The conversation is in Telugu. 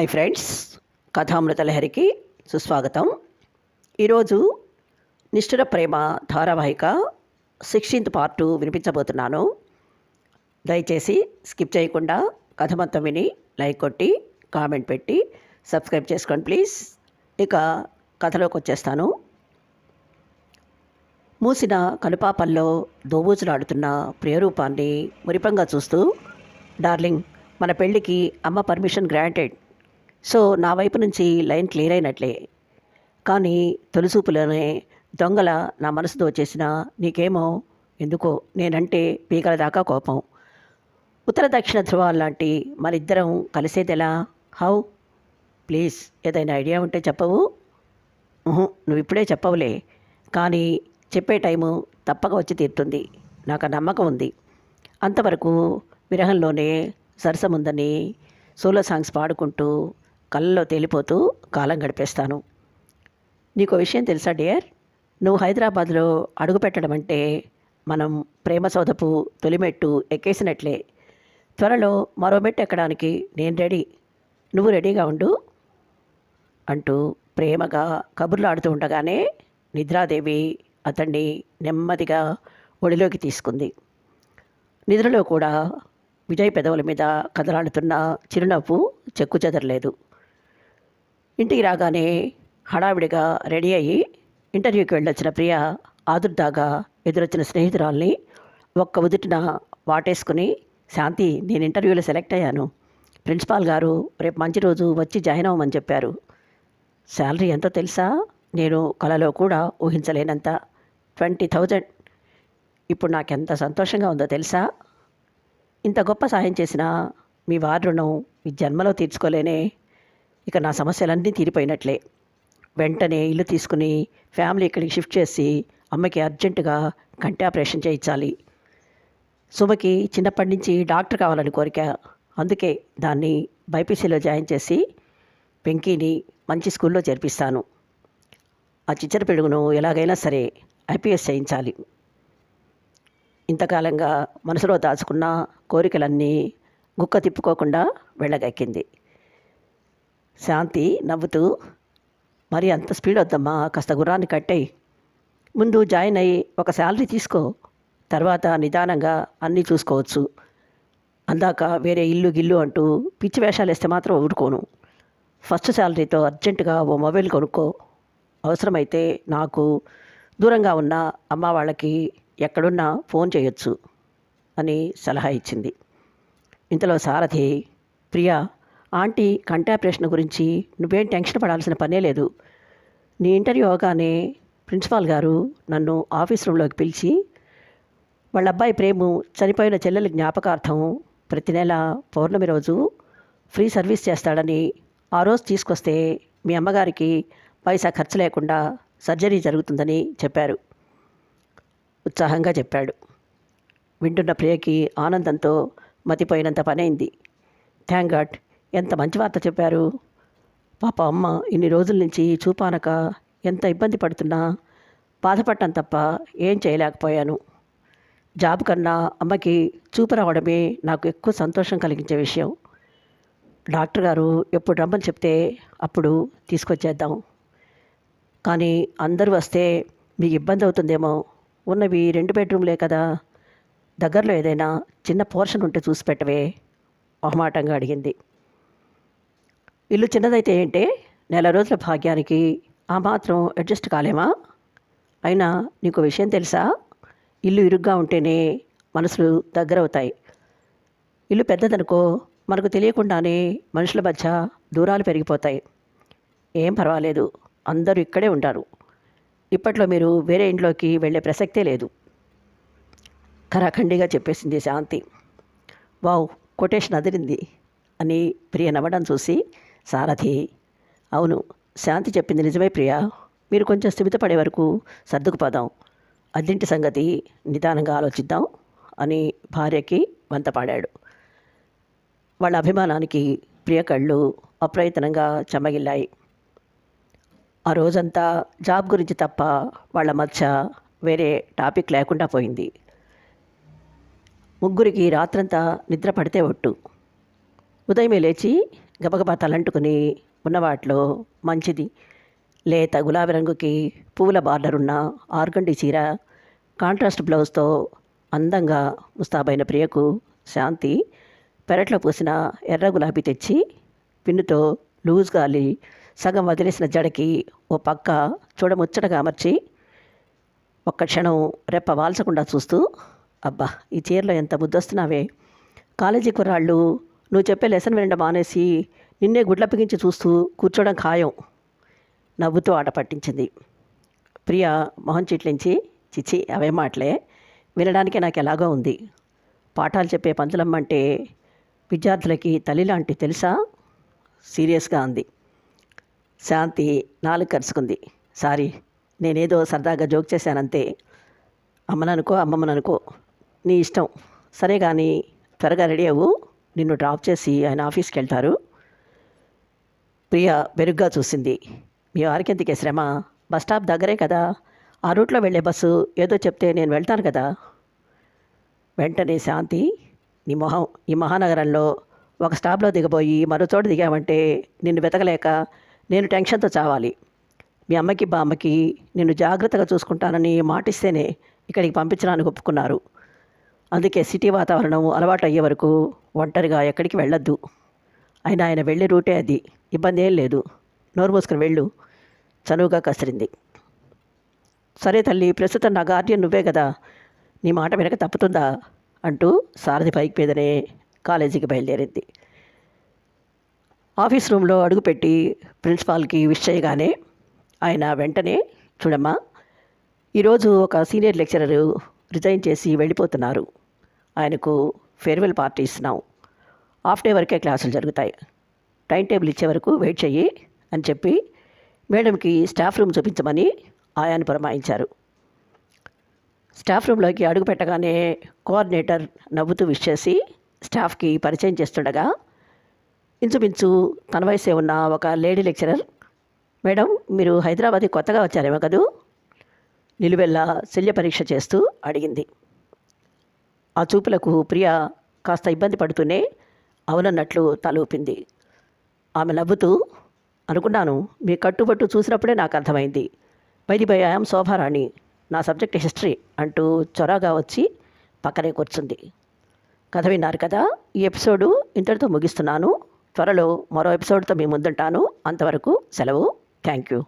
హాయ్ ఫ్రెండ్స్ కథామృత లహరికి సుస్వాగతం. ఈరోజు నిష్ఠుర ప్రేమ ధారావాహిక సిక్స్టీన్త్ పార్టు వినిపించబోతున్నాను. దయచేసి స్కిప్ చేయకుండా కథ మొత్తం విని లైక్ కొట్టి కామెంట్ పెట్టి సబ్స్క్రైబ్ చేసుకోండి ప్లీజ్. ఇక కథలోకి వచ్చేస్తాను. మూసిన కనుపాపల్లో దోబూచులాడుతున్న ప్రియరూపాన్ని మురిపంగా చూస్తూ డార్లింగ్ మన పెళ్ళికి అమ్మ పర్మిషన్ గ్రాంటెడ్. సో నా వైపు నుంచి లైన్ క్లియర్ అయినట్లే. కానీ తొలిసూపులోనే దొంగల నా మనసు దోచేసిన నీకేమో? ఎందుకో? నేనంటే పీకల దాకా కోపం. ఉత్తర దక్షిణ ధ్రువాలు లాంటి మరిద్దరం కలిసేదెలా హౌ? ప్లీజ్ ఏదైనా ఐడియా ఉంటే చెప్పవు. నువ్వు ఇప్పుడే చెప్పవులే. కానీ చెప్పే టైము తప్పక వచ్చి తీరుతుంది. నాకు నమ్మకం ఉంది. అంతవరకు విరహంలోనే సరసముందని సోలో సాంగ్స్ పాడుకుంటూ కళ్ళలో తేలిపోతూ కాలం గడిపేస్తాను. నీకు విషయం తెలుసా డియర్? నువ్వు హైదరాబాద్లో అడుగుపెట్టడం అంటే మనం ప్రేమ సోదపు తొలిమెట్టు ఎక్కేసినట్లే. త్వరలో మరో మెట్టు ఎక్కడానికి నేను రెడీ. నువ్వు రెడీగా ఉండు. అంటూ ప్రేమగా కబుర్లు ఆడుతూ ఉండగానే నిద్రాదేవి అతన్ని నెమ్మదిగా ఒడిలోకి తీసుకుంది. నిద్రలో కూడా విజయ్ పెదవుల మీద కదలాడుతున్న చిరునవ్వు చెక్కు చెదరలేదు. ఇంటికి రాగానే హడావిడిగా రెడీ అయ్యి ఇంటర్వ్యూకి వెళ్ళొచ్చిన ప్రియ ఆదుర్దాగా ఎదురొచ్చిన స్నేహితురాల్ని ఒక్క ఉదుటిన వాటేసుకుని శాంతి నేను ఇంటర్వ్యూలో సెలెక్ట్ అయ్యాను. ప్రిన్సిపాల్ గారు రేపు మంచి రోజు వచ్చి జాయిన్ అవ్వమని చెప్పారు. శాలరీ ఎంతో తెలుసా? నేను కలలో కూడా ఊహించలేనంత. Twenty thousand. ఇప్పుడు నాకు ఎంత సంతోషంగా ఉందో తెలుసా? ఇంత గొప్ప సాయం చేసిన మీ వారి రుణం ఈ జన్మలో తీర్చుకోలేనే. ఇక నా సమస్యలన్నీ తీరిపోయినట్లే. వెంటనే ఇల్లు తీసుకుని ఫ్యామిలీ ఇక్కడికి షిఫ్ట్ చేసి అమ్మకి అర్జెంటుగా కంటి ఆపరేషన్ చేయించాలి. సుమకి చిన్నప్పటి నుంచి డాక్టర్ కావాలని కోరిక. అందుకే దాన్ని బైపీసీలో జాయిన్ చేసి వెంకీని మంచి స్కూల్లో చేర్పిస్తాను. ఆ చిచ్చర పిడుగును ఎలాగైనా సరే ఐపీఎస్ చేయించాలి. ఇంతకాలంగా మనసులో దాచుకున్న కోరికలన్నీ గుక్క తిప్పుకోకుండా వెళ్ళగక్కింది. శాంతి నవ్వుతూ మరి అంత స్పీడ్ వద్దమ్మా కాస్త గుర్రాన్ని కట్టేయి. ముందు జాయిన్ అయ్యి ఒక శాలరీ తీసుకో. తర్వాత నిదానంగా అన్నీ చూసుకోవచ్చు. అందాక వేరే ఇల్లు గిల్లు అంటూ పిచ్చి వేషాలు వేస్తే మాత్రం ఊరుకోను. ఫస్ట్ శాలరీతో అర్జెంటుగా ఓ మొబైల్ కొనుక్కో. అవసరమైతే నాకు దూరంగా ఉన్న అమ్మ వాళ్ళకి ఎక్కడున్నా ఫోన్ చేయొచ్చు అని సలహా ఇచ్చింది. ఇంతలో సారథి ప్రియా ఆంటీ కంటి ఆపరేషన్ గురించి నువ్వేం టెన్షన్ పడాల్సిన పనే లేదు. నీ ఇంటర్వ్యూ అవగానే ప్రిన్సిపాల్ గారు నన్ను ఆఫీస్ రూమ్లోకి పిలిచి వాళ్ళ అబ్బాయి ప్రేము చనిపోయిన చెల్లెల జ్ఞాపకార్థం ప్రతి నెల పౌర్ణమి రోజు ఫ్రీ సర్వీస్ చేస్తాడని ఆ రోజు తీసుకొస్తే మీ అమ్మగారికి పైసా ఖర్చు లేకుండా సర్జరీ జరుగుతుందని చెప్పారు. ఉత్సాహంగా చెప్పాడు. వింటున్న ప్రియకి ఆనందంతో మతిపోయినంత పనైంది. థ్యాంక్ గాడ్ ఎంత మంచి వార్త చెప్పారు? పాప అమ్మ ఇన్ని రోజుల నుంచి చూపానక ఎంత ఇబ్బంది పడుతున్నా? బాధపడటం తప్ప ఏం చేయలేకపోయాను. జాబ్ కన్నా అమ్మకి చూపు రావడమే నాకు ఎక్కువ సంతోషం కలిగించే విషయం. డాక్టర్ గారు ఎప్పుడు రమ్మని చెప్తే అప్పుడు తీసుకొచ్చేద్దాం. కానీ అందరూ వస్తే మీకు ఇబ్బంది అవుతుందేమో? ఉన్నవి రెండు బెడ్రూమ్లే కదా. దగ్గరలో ఏదైనా చిన్న పోర్షన్ ఉంటే చూసి పెట్టవే మొహమాటంగా అడిగింది. ఇల్లు చిన్నదైతే ఏంటే నెల రోజుల భాగ్యానికి ఆ మాత్రం అడ్జస్ట్ కాలేమా? అయినా నీకు విషయం తెలుసా? ఇల్లు ఇరుగ్గా ఉంటేనే మనసులు దగ్గరవుతాయి. ఇల్లు పెద్దదనుకో మనకు తెలియకుండానే మనుషుల మధ్య దూరాలు పెరిగిపోతాయి. ఏం పర్వాలేదు అందరూ ఇక్కడే ఉంటారు ఇప్పట్లో మీరు వేరే ఇంట్లోకి వెళ్ళే ప్రసక్తే లేదు. ఖరాఖండిగా చెప్పేసింది శాంతి. వావ్ కొటేషన్ అదిరింది అని ప్రియ నవ్వడం చూసి సారథి. అవును శాంతి చెప్పింది నిజమే ప్రియ. మీరు కొంచెం స్థిమితపడే వరకు సర్దుకుపోదాం. అద్దింటి సంగతి నిదానంగా ఆలోచిద్దాం అని భార్యకి వంతపాడాడు వాళ్ళ అభిమానానికి ప్రియ కళ్ళు అప్రయత్నంగా చెమ్మగిల్లాయి ఆ రోజంతా జాబ్ గురించి తప్ప వాళ్ళ మధ్య వేరే టాపిక్ లేకుండా పోయింది. ముగ్గురికి రాత్రంతా నిద్ర పడితే ఒట్టు. ఉదయమే లేచి గబగబా తలంటుకుని ఉన్న వాటిలో మంచిది. లేత గులాబీ రంగుకి పువ్వుల బార్డర్ ఉన్న ఆర్గండి చీర కాంట్రాస్ట్ బ్లౌజ్తో అందంగా ముస్తాబైన ప్రియకు శాంతి. పెరట్లో పూసిన ఎర్ర గులాబీ తెచ్చి పిన్నుతో లూజ్గా అల్లి సగం వదిలేసిన జడకి ఓ పక్క చూడముచ్చటగా అమర్చి ఒక్క క్షణం రెప్ప వాల్చకుండా చూస్తూ అబ్బా ఈ చీరలో ఎంత ముద్దొస్తున్నావే కాలేజీ కుర్రాళ్ళు నువ్వు చెప్పే లెసన్ వినడం మానేసి నిన్నే గుడ్లప్పగించి చూస్తూ కూర్చోవడం ఖాయం. నవ్వుతూ ఆట పట్టించింది. ప్రియ మొహం చిట్లించి చిచి అవే మాటలే. వినడానికి నాకు ఎలాగో ఉంది. పాఠాలు చెప్పే పంతులమ్మంటే విద్యార్థులకి తల్లి లాంటి తెలుసా? సీరియస్గా అంది. శాంతి నాలుగు కరుచుకుంది సారీ నేనేదో సరదాగా జోక్ చేశానంతే. అమ్మననుకో అమ్మమ్మననుకో. నీ ఇష్టం. సరే కానీ త్వరగా రెడీ అవ్వు. నిన్ను డ్రాప్ చేసి ఆయన ఆఫీస్కి వెళ్తారు ప్రియ బెరుగ్గా చూసింది. మీ వారికి ఎందుకే శ్రమ? బస్ స్టాప్ దగ్గరే కదా. ఆ రూట్లో వెళ్ళే బస్సు ఏదో చెప్తే నేను వెళ్తాను కదా. వెంటనే శాంతి నీ మొహం ఈ మహానగరంలో ఒక స్టాప్లో దిగబోయి మరో చోట దిగామంటే నిన్ను వెతకలేక నేను టెన్షన్తో చావాలి. మీ అమ్మకి బామ్మకి నిన్ను జాగ్రత్తగా చూసుకుంటానని మాటిస్తేనే ఇక్కడికి పంపించడానికి ఒప్పుకున్నారు. అందుకే సిటీ వాతావరణం అలవాటు అయ్యే వరకు ఒంటరిగా ఎక్కడికి వెళ్ళొద్దు. అయినా ఆయన వెళ్ళే రూటే అది. ఇబ్బంది ఏం లేదు. నోరు మూసుకుని వెళ్ళు. చనువుగా కసిరింది. సరే తల్లి ప్రస్తుతం నా గార్డియన్ నువ్వే కదా. నీ మాట వెనక తప్పుతుందా? అంటూ సారథి బైక్ మీదనే కాలేజీకి బయలుదేరింది. ఆఫీస్ రూమ్లో అడుగుపెట్టి ప్రిన్సిపాల్కి విష్ చేయగానే ఆయన వెంటనే చూడమ్మా ఈరోజు ఒక సీనియర్ లెక్చరరు రిజైన్ చేసి వెళ్ళిపోతున్నారు. ఆయనకు ఫేర్వెల్ పార్టీ ఇస్తున్నాం. హాఫ్ డే వరకే క్లాసులు జరుగుతాయి. టైం టేబుల్ ఇచ్చే వరకు వెయిట్ చెయ్యి అని చెప్పి మేడంకి స్టాఫ్ రూమ్ చూపించమని ఆయన పురమాయించారు. స్టాఫ్ రూమ్లోకి అడుగు పెట్టగానే కోఆర్డినేటర్ నవ్వుతూ విష్ చేసి స్టాఫ్కి పరిచయం చేస్తుండగా ఇంచుమించు తన వయసే ఉన్న ఒక లేడీ లెక్చరర్ మేడం మీరు హైదరాబాద్ కొత్తగా వచ్చారేమో కదూ? నిలువెల్లా శల్య పరీక్ష చేస్తూ అడిగింది. ఆ చూపులకు ప్రియ కాస్త ఇబ్బంది పడుతూనే అవునన్నట్లు తలూపింది. ఆమె నవ్వుతూ అనుకున్నాను మీ కట్టుబట్టు చూసినప్పుడే నాకు అర్థమైంది. బైది బై ఐఎమ్ శోభారాణి నా సబ్జెక్ట్ హిస్టరీ అంటూ చొరగా వచ్చి పక్కనే కూర్చుంది. కథ విన్నారు కదా ఈ ఎపిసోడు ఇంతటితో ముగిస్తున్నాను. త్వరలో మరో ఎపిసోడ్తో మీ ముందుంటాను. అంతవరకు సెలవు. Thank you